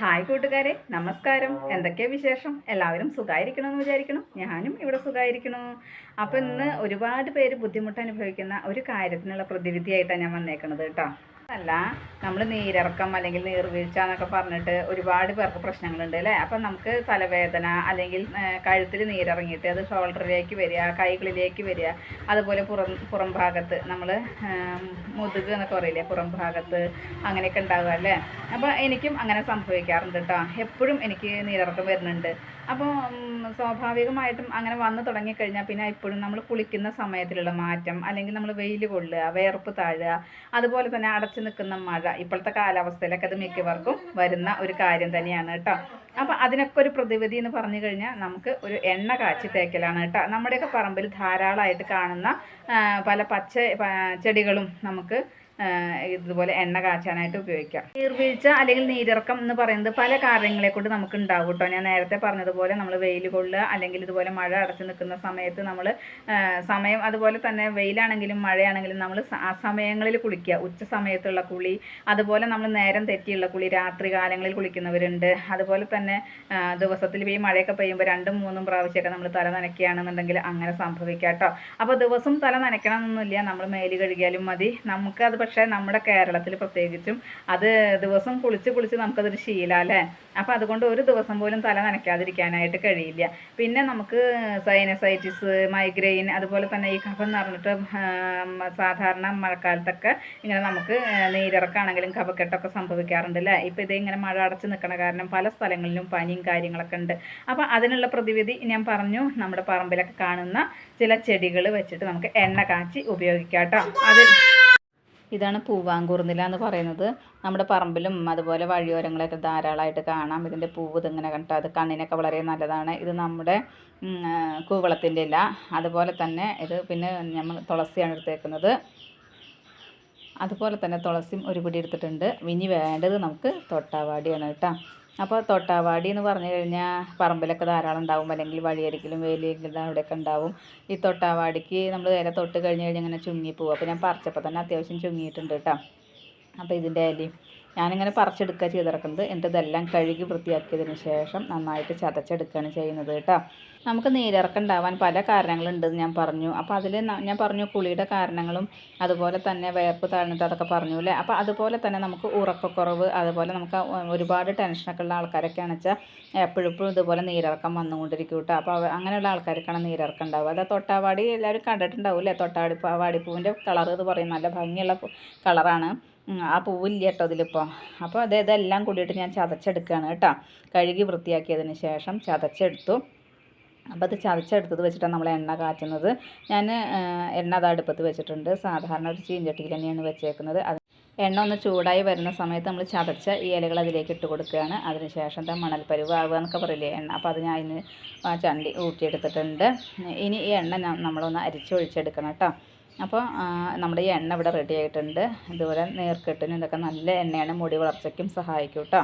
Hi കൂട്ടുകാരെ നമസ്കാരം. എന്തൊക്കെയാ വിശേഷം? എല്ലാവരും സുഖമായിരിക്കണമെന്ന് വിചാരിക്കണം ഞാനും ഇവിടെ സുഖമായിരിക്കണു അപ്പോൾ ഇന്ന് ഒരുപാട് പേര് ബുദ്ധിമുട്ട് അനുഭവിക്കുന്ന ഒരു കാര്യത്തിനുള്ള പ്രതിവിധിയായിട്ടാണ് ഞാൻ വന്നേക്കണത് കേട്ടോ. അല്ല നമ്മൾ നീരിറക്കം അല്ലെങ്കിൽ നീർവീഴ്ച എന്നൊക്കെ പറഞ്ഞിട്ട് ഒരുപാട് പേർക്ക് പ്രശ്നങ്ങളുണ്ട് അല്ലേ? അപ്പം നമുക്ക് തലവേദന അല്ലെങ്കിൽ കഴുത്തിൽ നീരിറങ്ങിയിട്ട് അത് ഷോൾഡറിലേക്ക് വരിക കൈകളിലേക്ക് വരിക അതുപോലെ പുറം പുറം ഭാഗത്ത് നമ്മൾ മുതുക് എന്നൊക്കെ പറയില്ലേ പുറം ഭാഗത്ത് അങ്ങനെയൊക്കെ ഉണ്ടാവുക അല്ലേ? അപ്പോൾ എനിക്കും അങ്ങനെ സംഭവിക്കാറുണ്ട് കേട്ടോ എപ്പോഴും എനിക്ക് നീരിറക്കം വരുന്നുണ്ട്. അപ്പോൾ സ്വാഭാവികമായിട്ടും അങ്ങനെ വന്നു തുടങ്ങിക്കഴിഞ്ഞാൽ പിന്നെ ഇപ്പോഴും നമ്മൾ കുളിക്കുന്ന സമയത്തിലുള്ള മാറ്റം അല്ലെങ്കിൽ നമ്മൾ വെയിൽ കൊള്ളുക വേർപ്പ് താഴുക അതുപോലെ തന്നെ അടച്ചു നിൽക്കുന്ന മഴ ഇപ്പോഴത്തെ കാലാവസ്ഥയിലൊക്കെ അത് മിക്കവർക്കും വരുന്ന ഒരു കാര്യം തന്നെയാണ് കേട്ടോ. അപ്പോൾ അതിനൊക്കെ ഒരു പ്രതിവിധി എന്ന് പറഞ്ഞു കഴിഞ്ഞാൽ നമുക്ക് ഒരു എണ്ണ കാച്ചി തേക്കലാണ് കേട്ടോ. നമ്മുടെയൊക്കെ പറമ്പിൽ ധാരാളമായിട്ട് കാണുന്ന പല പച്ച ചെടികളും നമുക്ക് ഇതുപോലെ എണ്ണ കാച്ചാനായിട്ട് ഉപയോഗിക്കാം. നീർവീഴ്ച അല്ലെങ്കിൽ നീരിറക്കം എന്ന് പറയുന്നത് പല കാര്യങ്ങളെ കൊണ്ട് നമുക്ക് ഉണ്ടാവും കേട്ടോ ഞാൻ നേരത്തെ പറഞ്ഞതുപോലെ നമ്മൾ വെയിൽ കൊള്ളുക അല്ലെങ്കിൽ ഇതുപോലെ മഴ അടച്ചു നിൽക്കുന്ന സമയത്ത് നമ്മൾ സമയം അതുപോലെ തന്നെ വെയിലാണെങ്കിലും മഴയാണെങ്കിലും നമ്മൾ ആ സമയങ്ങളിൽ കുളിക്കുക. ഉച്ച സമയത്തുള്ള കുളി അതുപോലെ നമ്മൾ നേരം തെറ്റിയുള്ള കുളി രാത്രി കാലങ്ങളിൽ കുളിക്കുന്നവരുണ്ട്. അതുപോലെ തന്നെ ദിവസത്തിൽ ഈ മഴയൊക്കെ പെയ്യുമ്പോൾ രണ്ടും മൂന്നും പ്രാവശ്യമൊക്കെ നമ്മൾ തല നനയ്ക്കുകയാണെന്നുണ്ടെങ്കിൽ അങ്ങനെ സംഭവിക്കാം കേട്ടോ അപ്പോൾ ദിവസം തല നനയ്ക്കണമെന്നൊന്നുമില്ല. നമ്മൾ മേൽ കഴുകിയാലും മതി. നമുക്ക് അത് പക്ഷേ നമ്മുടെ കേരളത്തിൽ പ്രത്യേകിച്ചും അത് ദിവസം കുളിച്ച് കുളിച്ച് നമുക്കതൊരു ശീല അല്ലേ? അപ്പോൾ അതുകൊണ്ട് ഒരു ദിവസം പോലും തല നനയ്ക്കാതിരിക്കാനായിട്ട് കഴിയില്ല. പിന്നെ നമുക്ക് സൈനസൈറ്റിസ് മൈഗ്രെയിൻ അതുപോലെ തന്നെ ഈ കഫം എന്ന് പറഞ്ഞിട്ട് സാധാരണ മഴക്കാലത്തൊക്കെ ഇങ്ങനെ നമുക്ക് നീരിറക്കാണെങ്കിലും കഫക്കെട്ടൊക്കെ സംഭവിക്കാറുണ്ട് അല്ലേ? ഇപ്പോൾ ഇത് ഇങ്ങനെ മഴ അടച്ച് നിൽക്കണ കാരണം പല സ്ഥലങ്ങളിലും പനിയും കാര്യങ്ങളൊക്കെ ഉണ്ട്. അപ്പോൾ അതിനുള്ള പ്രതിവിധി ഞാൻ പറഞ്ഞു നമ്മുടെ പറമ്പിലൊക്കെ കാണുന്ന ചില ചെടികൾ വെച്ചിട്ട് നമുക്ക് എണ്ണ കാച്ചി ഉപയോഗിക്കാം കേട്ടോ അത് ഇതാണ് പൂവാങ്കൂർന്നില എന്ന് പറയുന്നത്. നമ്മുടെ പറമ്പിലും അതുപോലെ വഴിയോരങ്ങളൊക്കെ ധാരാളമായിട്ട് കാണാം. ഇതിന്റെ പൂവ് ഇതിങ്ങനെ കണ്ടിട്ട് അത് കണ്ണിനൊക്കെ വളരെ നല്ലതാണ്. ഇത് നമ്മുടെ കൂവളത്തിന്റെ ഇല. അതുപോലെ തന്നെ ഇത് പിന്നെ നമ്മൾ തുളസിയാണ് എടുത്തേക്കുന്നത്. അതുപോലെ തന്നെ തുളസിയും ഒരു പിടി എടുത്തിട്ടുണ്ട്. ഇനി വേണ്ടത് നമുക്ക് തൊട്ടാവാടിയാണ് കേട്ടോ. അപ്പോൾ തൊട്ടാവാടി എന്ന് പറഞ്ഞു കഴിഞ്ഞാൽ പറമ്പിലൊക്കെ ധാരാളം ഉണ്ടാവും. അല്ലെങ്കിൽ വഴിയരികിലും വേലിയെങ്കിലും അവിടെയൊക്കെ ഉണ്ടാവും. ഈ തൊട്ടാവാടിക്ക് നമ്മൾ ഇല തൊട്ട് കഴിഞ്ഞ് കഴിഞ്ഞാൽ ഇങ്ങനെ ചുങ്ങി പോകും അപ്പോൾ ഞാൻ പറിച്ചപ്പോൾ തന്നെ അത്യാവശ്യം ചുങ്ങിയിട്ടുണ്ട് കേട്ടോ അപ്പോൾ ഇതിന്റെ ഇലയും ഞാനിങ്ങനെ പറിച്ചെടുക്കുക ചെയ്തിറക്കുന്നത്. എന്നിട്ട് ഇതെല്ലാം കഴുകി വൃത്തിയാക്കിയതിന് ശേഷം നന്നായിട്ട് ചതച്ചെടുക്കുകയാണ് ചെയ്യുന്നത് കേട്ടോ. നമുക്ക് നീരിറക്കം ഉണ്ടാവാൻ പല കാരണങ്ങളുണ്ടെന്ന് ഞാൻ പറഞ്ഞു. അപ്പോൾ അതിൽ ഞാൻ പറഞ്ഞു കുളിയുടെ കാരണങ്ങളും അതുപോലെ തന്നെ വേർപ്പ് താഴ്ന്നിട്ട് അതൊക്കെ പറഞ്ഞു അല്ലേ? അപ്പോൾ അതുപോലെ തന്നെ നമുക്ക് ഉറക്കക്കുറവ് അതുപോലെ നമുക്ക് ഒരുപാട് ടെൻഷനൊക്കെ ഉള്ള ആൾക്കാരൊക്കെ വെച്ചാൽ എപ്പോഴും ഇതുപോലെ നീരിറക്കം വന്നുകൊണ്ടിരിക്കും കേട്ടോ. അപ്പോൾ അങ്ങനെയുള്ള ആൾക്കാർക്കാണ് നീരിറക്കം ഉണ്ടാവുക അത് തൊട്ടാവാടി എല്ലാവരും കണ്ടിട്ടുണ്ടാവും അല്ലേ? തൊട്ടാടി വാടിപ്പൂവിന്റെ കളർ എന്ന് പറയും നല്ല ഭംഗിയുള്ള കളറാണ്. ആ പൂവില്ല കേട്ടോ ഇതിലിപ്പോൾ അപ്പോൾ അത് ഇതെല്ലാം കൂടിയിട്ട് ഞാൻ ചതച്ചെടുക്കുകയാണ് കേട്ടോ. കഴുകി വൃത്തിയാക്കിയതിന് ശേഷം ചതച്ചെടുത്തു. അപ്പോൾ അത് ചതച്ചെടുത്തത് വെച്ചിട്ടാണ് നമ്മൾ എണ്ണ കാച്ചുന്നത് ഞാൻ എണ്ണ അത് അടുപ്പത്ത് വെച്ചിട്ടുണ്ട്. സാധാരണ ഒരു ചീഞ്ചട്ടിയിൽ തന്നെയാണ് വെച്ചേക്കുന്നത്. അത് എണ്ണ ഒന്ന് ചൂടായി വരുന്ന സമയത്ത് നമ്മൾ ചതച്ച ഈ ഇലകൾ അതിലേക്ക് ഇട്ട് കൊടുക്കുകയാണ്. അതിന് ശേഷം ദാ മണൽപ്പരുവ് ആവുക എന്നൊക്കെ പറയില്ലേ എണ്ണ. അപ്പോൾ അത് ഞാൻ അതിന് ചണ്ടി ഊറ്റിയെടുത്തിട്ടുണ്ട്. ഇനി ഈ എണ്ണ നമ്മളൊന്ന് അരിച്ചൊഴിച്ചെടുക്കണം കേട്ടോ. അപ്പോൾ നമ്മുടെ ഈ എണ്ണ ഇവിടെ റെഡി ആയിട്ടുണ്ട്. ഇതുപോലെ നീർക്കെട്ടിന് ഇതൊക്കെ നല്ല എണ്ണയാണ്. മുടി വളർച്ചയ്ക്കും സഹായിക്കും കേട്ടോ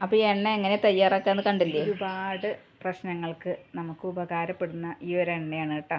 അപ്പോൾ ഈ എണ്ണ എങ്ങനെ തയ്യാറാക്കാമെന്ന് കണ്ടില്ലേ? ഒരുപാട് പ്രശ്നങ്ങൾക്ക് നമുക്ക് ഉപകാരപ്പെടുന്ന ഈ ഒരു എണ്ണയാണ് കേട്ടോ